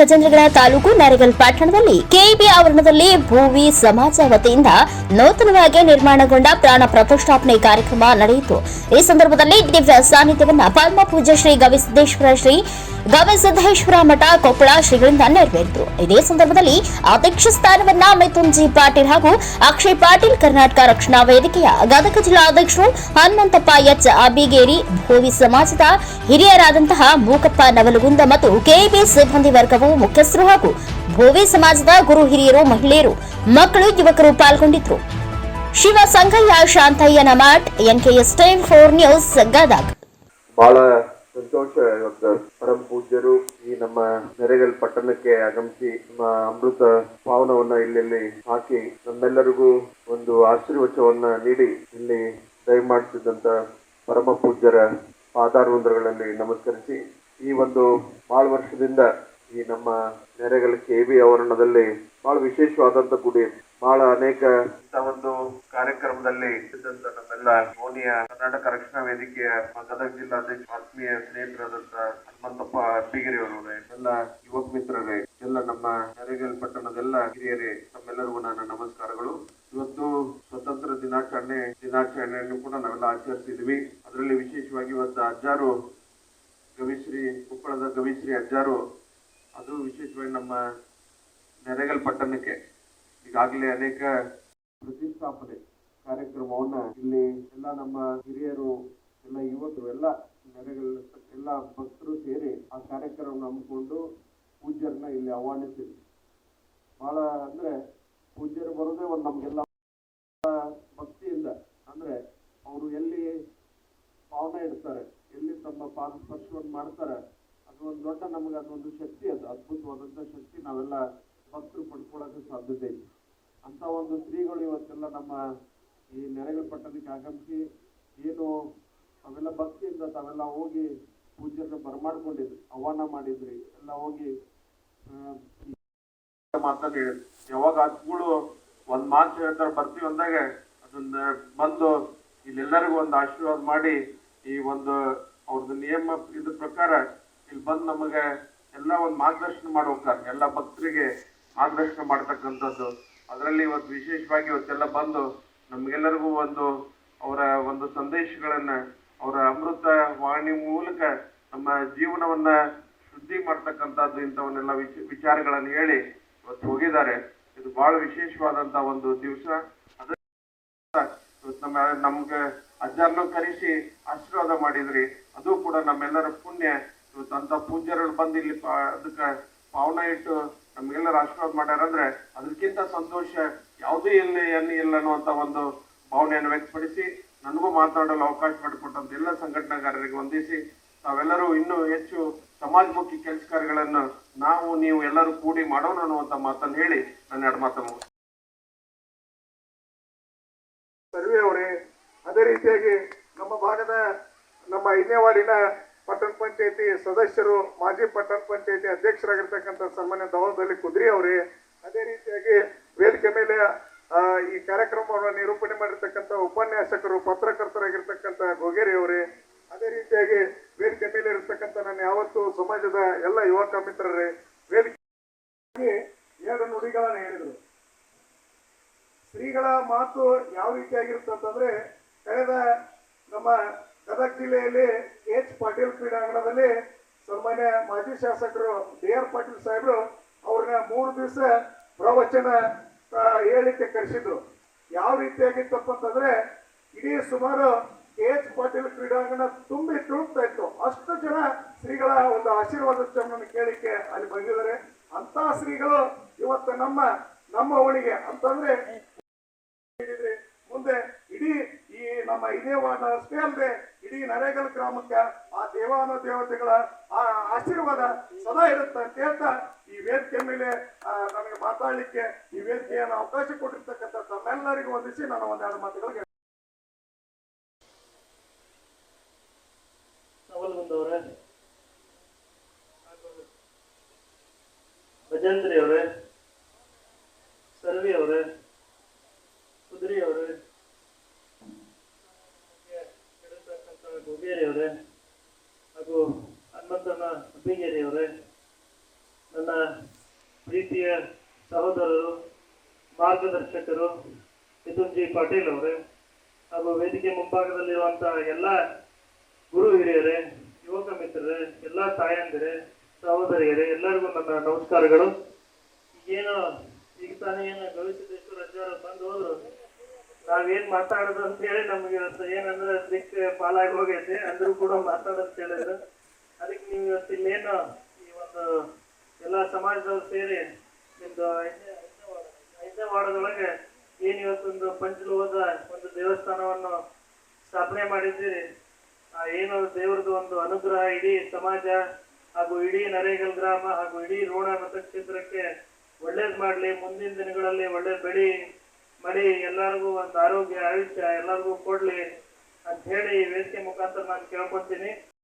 ಗಜೇಂದ್ರಗಡ ತಾಲೂಕು ನರಗಲ್ ಪಟ್ಟಣದಲ್ಲಿ ಕೆಇಬಿ ಆವರಣದಲ್ಲಿ ಭೂವಿ ಸಮಾಜ ವತಿಯಿಂದ ನೂತನವಾಗಿ ನಿರ್ಮಾಣಗೊಂಡ ಪ್ರಾಣ ಪ್ರತಿಷ್ಠಾಪನೆ ಕಾರ್ಯಕ್ರಮ ನಡೆಯಿತು. ಈ ಸಂದರ್ಭದಲ್ಲಿ ದಿವ್ಯ ಸಾನ್ನಿಧ್ಯವನ್ನು ಪದ್ಮ ಪೂಜೆ ಶ್ರೀ ಗವಿಸಿದ್ದೇಶ್ವರ ಶ್ರೀ ಗವಿಸಿದ್ದೇಶ್ವರ ಮಠ ಕೊಪ್ಪಳ ಶ್ರೀಗಳಿಂದ ನೆರವೇರಿತು. ಇದೇ ಸಂದರ್ಭದಲ್ಲಿ ಅಧ್ಯಕ್ಷ ಸ್ಥಾನವನ್ನ ಮಿಥುನ್ ಜಿ ಪಾಟೀಲ್ ಹಾಗೂ ಅಕ್ಷಯ್ ಪಾಟೀಲ್ ಕರ್ನಾಟಕ ರಕ್ಷಣಾ ವೇದಿಕೆಯ ಗದಗ ಜಿಲ್ಲಾ ಅಧ್ಯಕ್ಷರು ಹನುಮಂತಪ್ಪ, ಎಚ್. ಅಬಿಗೇರಿ ಭೂವಿ ಸಮಾಜದ ಹಿರಿಯರಾದಂತಹ ಮೂಕಪ್ಪ ನವಲಗುಂದ ಮತ್ತು ಕೆಇಬಿ ಸಿಬ್ಬಂದಿ ವರ್ಗವು ಮುಖ್ಯಸ್ಥರು ಹಾಗೂ ಭೋವಿ ಸಮಾಜದ ಗುರು ಹಿರಿಯರು, ಮಹಿಳೆಯರು, ಮಕ್ಕಳು, ಯುವಕರು ಪಾಲ್ಗೊಂಡಿದ್ರು. Shiva Sangayya Shantayya Namat, NKS time four news, Gadag. ಬಹಳ ಸಂತೋಷ ಇವತ್ತು. ಪರಮ ಪೂಜ್ಯರು ಈ ನಮ್ಮ ನೆರೆಗಲ್ ಪಟ್ಟಣಕ್ಕೆ ಆಗಮಿಸಿ ನಮ್ಮ ಅಮೃತ ಪಾವನವನ್ನ ಇಲ್ಲಿ ಹಾಕಿ ನಮ್ಮೆಲ್ಲರಿಗೂ ಒಂದು ಆಶೀರ್ವಚವನ್ನ ನೀಡಿ ಇಲ್ಲಿ ದಯಮಾಡಿಸಿದಂತ ಪರಮ ಪೂಜ್ಯರ ಪಾದಾರವಿಂದ್ರಗಳಲ್ಲಿ ನಮಸ್ಕರಿಸಿ ಈ ಒಂದು ಬಾಳ ವರ್ಷದಿಂದ ಈ ನಮ್ಮ ನೆರೆಗಳ ಕೆ ಬಿ ಆವರಣದಲ್ಲಿ ಬಹಳ ವಿಶೇಷವಾದಂತ ಗುಡಿ. ಬಹಳ ಅನೇಕ ಒಂದು ಕಾರ್ಯಕ್ರಮದಲ್ಲಿ ಇದ್ದಂತ ನಮ್ಮೆಲ್ಲ ಮೋನಿಯ ಕರ್ನಾಟಕ ರಕ್ಷಣಾ ವೇದಿಕೆಯ ಗದಗ ಜಿಲ್ಲಾಧ್ಯಕ್ಷ ಆತ್ಮೀಯ ಸ್ನೇಹಿತರಾದಂತ ಹನುಮಂತಪ್ಪ ಅಬ್ಬಿಗಿರಿ ಅವರವರೇ ಎಲ್ಲ ಯುವಕ ಮಿತ್ರರೇ, ಎಲ್ಲ ನಮ್ಮ ನೆರೆಗಲ್ ಪಟ್ಟಣದೆಲ್ಲ ಹಿರಿಯರೇ, ತಮ್ಮೆಲ್ಲರಿಗೂ ನನ್ನ ನಮಸ್ಕಾರಗಳು. ಇವತ್ತು ಸ್ವತಂತ್ರ ದಿನಾಚರಣೆ, ದಿನಾಚರಣೆಯನ್ನು ಕೂಡ ನಾವೆಲ್ಲ ಆಚರಿಸಿದ್ವಿ ಅದರಲ್ಲಿ ವಿಶೇಷವಾಗಿ ಇವತ್ತು ಅಜ್ಜಾರು ಗವಿಶ್ರೀ, ಕೊಪ್ಪಳದ ಗವಿಶ್ರೀ ಅಜ್ಜಾರು ಅದು ವಿಶೇಷವಾಗಿ ನಮ್ಮ ನೆರೆಗಲ್ ಪಟ್ಟಣಕ್ಕೆ ಈಗಾಗಲೇ ಅನೇಕ ಪ್ರತಿಷ್ಠಾಪನೆ ಕಾರ್ಯಕ್ರಮವನ್ನ ಇಲ್ಲಿ ಎಲ್ಲ ನಮ್ಮ ಹಿರಿಯರು, ಎಲ್ಲ ಯುವಕರು, ಎಲ್ಲ ನೆರೆಗಲ್, ಎಲ್ಲ ಭಕ್ತರು ಸೇರಿ ಆ ಕಾರ್ಯಕ್ರಮವನ್ನು ಹಮ್ಮಿಕೊಂಡು ಪೂಜ್ಯರನ್ನ ಇಲ್ಲಿ ಆಹ್ವಾನಿಸಿದ್ವಿ. ಬಹಳ ಅಂದ್ರೆ ಪೂಜ್ಯರು ಬರೋದೇ ಒಂದು ನಮ್ಗೆಲ್ಲ ಭಕ್ತಿಯಿಂದ ಅಂದ್ರೆ ಅವರು ಎಲ್ಲಿ ಪಾವನ ಇಡ್ತಾರೆ, ಎಲ್ಲಿ ತಮ್ಮ ಪಾದ ಸ್ಪರ್ಶವನ್ನು ಮಾಡ್ತಾರೆ ಒಂದು ದೊಡ್ಡ ನಮಗೆ ಅದೊಂದು ಶಕ್ತಿ, ಅದು ಅದ್ಭುತವಾದಂಥ ಶಕ್ತಿ ನಾವೆಲ್ಲ ಭಕ್ತರು ಪಡ್ಕೊಳ್ಳೋಕೆ ಸಾಧ್ಯತೆ ಇದೆ. ಅಂತ ಒಂದು ಶ್ರೀಗಳು ಇವತ್ತೆಲ್ಲ ನಮ್ಮ ಈ ನೆರೆಗಳ ಪಟ್ಟಣಕ್ಕೆ ಆಗಮಿಸಿ ಏನು ಅವೆಲ್ಲ ಭಕ್ತಿಯಿಂದ ತಾವೆಲ್ಲ ಹೋಗಿ ಪೂಜ್ಯರನ್ನ ಬರಮಾಡ್ಕೊಂಡಿದ್ರಿ, ಆಹ್ವಾನ ಮಾಡಿದ್ರಿ, ಎಲ್ಲ ಹೋಗಿ ಮಾತಾಡಿ ಯಾವಾಗ ಆತ್ಮಗಳು ಒಂದ್ ಮಾತು ಹೇಳ್ತಾರೆ, ಬರ್ತೀವಿ ಅಂದಾಗ ಅದನ್ನ ಬಂದು ಇಲ್ಲೆಲ್ಲರಿಗೂ ಒಂದು ಆಶೀರ್ವಾದ ಮಾಡಿ ಈ ಒಂದು ಅವ್ರದ್ದು ನಿಯಮ ಇದ್ರ ಪ್ರಕಾರ ಇಲ್ಲಿ ಬಂದು ನಮಗೆ ಎಲ್ಲ ಒಂದು ಮಾರ್ಗದರ್ಶನ ಮಾಡುವ ಹೋಗ್ತಾರೆ. ಎಲ್ಲ ಭಕ್ತರಿಗೆ ಮಾರ್ಗದರ್ಶನ ಮಾಡ್ತಕ್ಕಂಥದ್ದು. ಅದರಲ್ಲಿ ಇವತ್ತು ವಿಶೇಷವಾಗಿ ಇವತ್ತೆಲ್ಲ ಬಂದು ನಮಗೆಲ್ಲರಿಗೂ ಒಂದು ಅವರ ಒಂದು ಸಂದೇಶಗಳನ್ನ, ಅವರ ಅಮೃತ ವಾಣಿ ಮೂಲಕ ನಮ್ಮ ಜೀವನವನ್ನ ಶುದ್ಧಿ ಮಾಡ್ತಕ್ಕಂಥದ್ದು ಇಂಥವನ್ನೆಲ್ಲ ವಿಚ, ವಿಚಾರಗಳನ್ನು ಹೇಳಿ ಇವತ್ತು ಹೋಗಿದ್ದಾರೆ. ಇದು ಬಹಳ ವಿಶೇಷವಾದಂತ ಒಂದು ದಿವಸ. ಅದ ನಮ್ಮ, ನಮ್ಗೆ ಅಜ್ಜಾರನ್ನು ಕರೆಸಿ ಆಶೀರ್ವಾದ ಮಾಡಿದ್ರಿ. ಅದು ಕೂಡ ನಮ್ಮೆಲ್ಲರ ಪುಣ್ಯ. ಇವತ್ತು ಪೂಜ್ಯರಲ್ಲಿ ಪೂಜ್ಯರು ಬಂದು ಇಲ್ಲಿ ಅದಕ್ಕೆ ಪಾವನ ಇಟ್ಟು ನಮ್ಗೆಲ್ಲರ ಆಶೀರ್ವಾದ ಮಾಡ್ಯಾರ ಅಂದ್ರೆ ಅದಕ್ಕಿಂತ ಸಂತೋಷ ಯಾವುದೂ ಇಲ್ಲಿ ಏನು ಇಲ್ಲ ಅನ್ನುವಂತ ಒಂದು ಭಾವನೆಯನ್ನು ವ್ಯಕ್ತಪಡಿಸಿ ನನಗೂ ಮಾತನಾಡಲು ಅವಕಾಶ ಮಾಡಿಕೊಟ್ಟಂತ ಎಲ್ಲ ಸಂಘಟನಾಗಾರರಿಗೆ ವಂದಿಸಿ, ತಾವೆಲ್ಲರೂ ಇನ್ನೂ ಹೆಚ್ಚು ಸಮಾಜಮುಖಿ ಕೆಲಸ ಕಾರ್ಯಗಳನ್ನು ನಾವು, ನೀವು ಎಲ್ಲರೂ ಕೂಡಿ ಮಾಡೋಣ ಅನ್ನುವಂತ ಮಾತನ್ನು ಹೇಳಿ ನನ್ನ ಎರಡು ಮಾತನ್ನು. ಸರ್ವೆ ಅವರೇ, ಅದೇ ರೀತಿಯಾಗಿ ನಮ್ಮ ಭಾಗದ ನಮ್ಮ ಐದನೇ ವಾರ್ಡಿನ ಪಟ್ಟಣ ಪಂಚಾಯತಿ ಸದಸ್ಯರು, ಮಾಜಿ ಪಟ್ಟಣ ಪಂಚಾಯತಿ ಅಧ್ಯಕ್ಷರಾಗಿರ್ತಕ್ಕಂಥ ಸನ್ಮಾನ್ಯ ದವಲದಲ್ಲಿ ಕುದ್ರಿ ಅವರೇ, ಅದೇ ರೀತಿಯಾಗಿ ವೇದಿಕೆ ಮೇಲೆ ಈ ಕಾರ್ಯಕ್ರಮವನ್ನು ನಿರೂಪಣೆ ಮಾಡಿರ್ತಕ್ಕಂಥ ಉಪನ್ಯಾಸಕರು, ಪತ್ರಕರ್ತರಾಗಿರ್ತಕ್ಕಂಥ ಗೊಗೇರಿ ಅವರೇ, ಅದೇ ರೀತಿಯಾಗಿ ವೇದಿಕೆ ಮೇಲೆ ಇರತಕ್ಕಂಥ ನನ್ನ ಯಾವತ್ತು ಸಮಾಜದ ಎಲ್ಲ ಯುವಕ ಮಿತ್ರರೇ ವೇದಿಕೆ ಎರಡು ನುಡಿಗಳನ್ನು ಹೇಳಿದರು. ಶ್ರೀಗಳ ಮಾತು ಯಾವ ರೀತಿಯಾಗಿರುತ್ತಂತಂದ್ರೆ ಕಳೆದ ನಮ್ಮ ಗದಗ ಜಿಲ್ಲೆಯಲ್ಲಿ ಎಚ್ ಪಾಟೀಲ್ ಕ್ರೀಡಾಂಗಣದಲ್ಲಿ ಸನ್ಮಾನ್ಯ ಮಾಜಿ ಶಾಸಕರು ಡಿ ಆರ್ ಪಾಟೀಲ್ ಸಾಹೇಬರು ಅವ್ರನ್ನ ಮೂರು ದಿವಸ ಪ್ರವಚನ ಹೇಳಿಕೆ ಕರೆಸಿದ್ರು. ಯಾವ ರೀತಿಯಾಗಿತ್ತಪ್ಪ ಅಂತಂದ್ರೆ ಇಡೀ ಸುಮಾರು ಎಚ್ ಪಾಟೀಲ್ ಕ್ರೀಡಾಂಗಣ ತುಂಬಿ ತುಳುಕ್ತಾ ಇತ್ತು. ಅಷ್ಟು ಜನ ಶ್ರೀಗಳ ಒಂದು ಆಶೀರ್ವಾದ ಚರಣವನ್ನು ಕೇಳಿಕೆ ಅಲ್ಲಿ ಬಂದಿದ್ದಾರೆ. ಅಂತ ಶ್ರೀಗಳು ಇವತ್ತು ನಮ್ಮ ನಮ್ಮ ಅವಳಿಗೆ ಅಂತಂದ್ರೆ ಹೇಳಿದ್ರೆ ಮುಂದೆ ಇಡೀ ಈ ನಮ್ಮ ಇದೇ ವಾರ್ಡ್ ಅಷ್ಟೇ ಅಲ್ಲದೆ ಇಡೀ ನರೇಗಲ್ ಗ್ರಾಮಕ್ಕೆ ಆ ದೇವಾನು ದೇವತೆಗಳ ಆ ಆಶೀರ್ವಾದ ಸದಾ ಇರುತ್ತೆ ಅಂತ ಹೇಳ್ತಾ ಈ ವೇದಿಕೆ ಮೇಲೆ ನಮಗೆ ಮಾತಾಡಲಿಕ್ಕೆ ಈ ವೇದಿಕೆಯನ್ನು ಅವಕಾಶ ಕೊಟ್ಟಿರ್ತಕ್ಕಂಥ ತಮ್ಮೆಲ್ಲರಿಗೂ ವಂದಿಸಿ ನಾನು ಒಂದೆರಡು ಮಾತುಗಳಿಗೆ ಭಜಂತ್ರಿ ಅವರೇ ಸರ್ವಿ ಅವರೇ ಕುದುರಿ ಅವರೇ ಗುಬೇರಿ ಅವರೇ ಹಾಗೂ ಹನುಮಂತನ ಅಬ್ಬಿಗೇರಿ ಅವರೇ ನನ್ನ ಪ್ರೀತಿಯ ಸಹೋದರರು, ಮಾರ್ಗದರ್ಶಕರು ಮಿಥುನ್ ಜಿ ಪಾಟೀಲ್ ಅವರೇ, ಹಾಗೂ ವೇದಿಕೆ ಮುಂಭಾಗದಲ್ಲಿರುವಂತಹ ಎಲ್ಲ ಗುರು ಹಿರಿಯರೇ, ಯುವಕ ಮಿತ್ರರೇ, ಎಲ್ಲ ತಾಯಂದಿರೇ, ಸಹೋದರಿಯರೇ, ಎಲ್ಲರಿಗೂ ನನ್ನ ನಮಸ್ಕಾರಗಳು. ಏನು ಈಗ ತಾನೇ ಏನು ಗವಿಸಿದ್ದೇಶ್ವರ ಅಜ್ಜಾರು ಬಂದು ಹೋದ್ರು? ನಾವೇನ್ ಮಾತಾಡೋದು ಅಂತ ಹೇಳಿ ನಮ್ಗೆ ಏನಂದ್ರೆ ದಿಕ್ ಪಾಲಾಗಿ ಹೋಗೈತೆ, ಅಂದ್ರೂ ಕೂಡ ಮಾತಾಡೋದು ಹೇಳಿದ್ರು ಅದಕ್ಕೆ ನೀವು ಇವತ್ತು ಇಲ್ಲೇನು ಈ ಒಂದು ಎಲ್ಲ ಸಮಾಜದವ್ರು ಸೇರಿ ನಿಮ್ದು ಐದನೇ ವಾರದೊಳಗೆ ಏನು ಇವತ್ತೊಂದು ಪಂಚಲೋಹದ ಒಂದು ದೇವಸ್ಥಾನವನ್ನು ಸ್ಥಾಪನೆ ಮಾಡಿದ್ದೀರಿ? ಏನು ದೇವ್ರದ್ದು ಒಂದು ಅನುಗ್ರಹ ಇಡೀ ಸಮಾಜ ಹಾಗೂ ಇಡೀ ನರೇಗಲ್ ಗ್ರಾಮ ಹಾಗೂ ಇಡೀ ರೋಣ ಮತಕ್ಷೇತ್ರಕ್ಕೆ ಒಳ್ಳೇದು ಮಾಡ್ಲಿ, ಮುಂದಿನ ದಿನಗಳಲ್ಲಿ ಒಳ್ಳೆ ಬೆಳಿ, ಮಳಿ, ಎಲ್ಲರಿಗೂ ಒಂದು ಆರೋಗ್ಯ, ಆಯುಷ್ಯ ಎಲ್ಲರಿಗೂ ಕೊಡಲಿ ಅಂತ ಹೇಳಿ ವೇದಿಕೆ ಮುಖಾಂತರ ನಾನು ಕೇಳ್ಕೊತೀನಿ.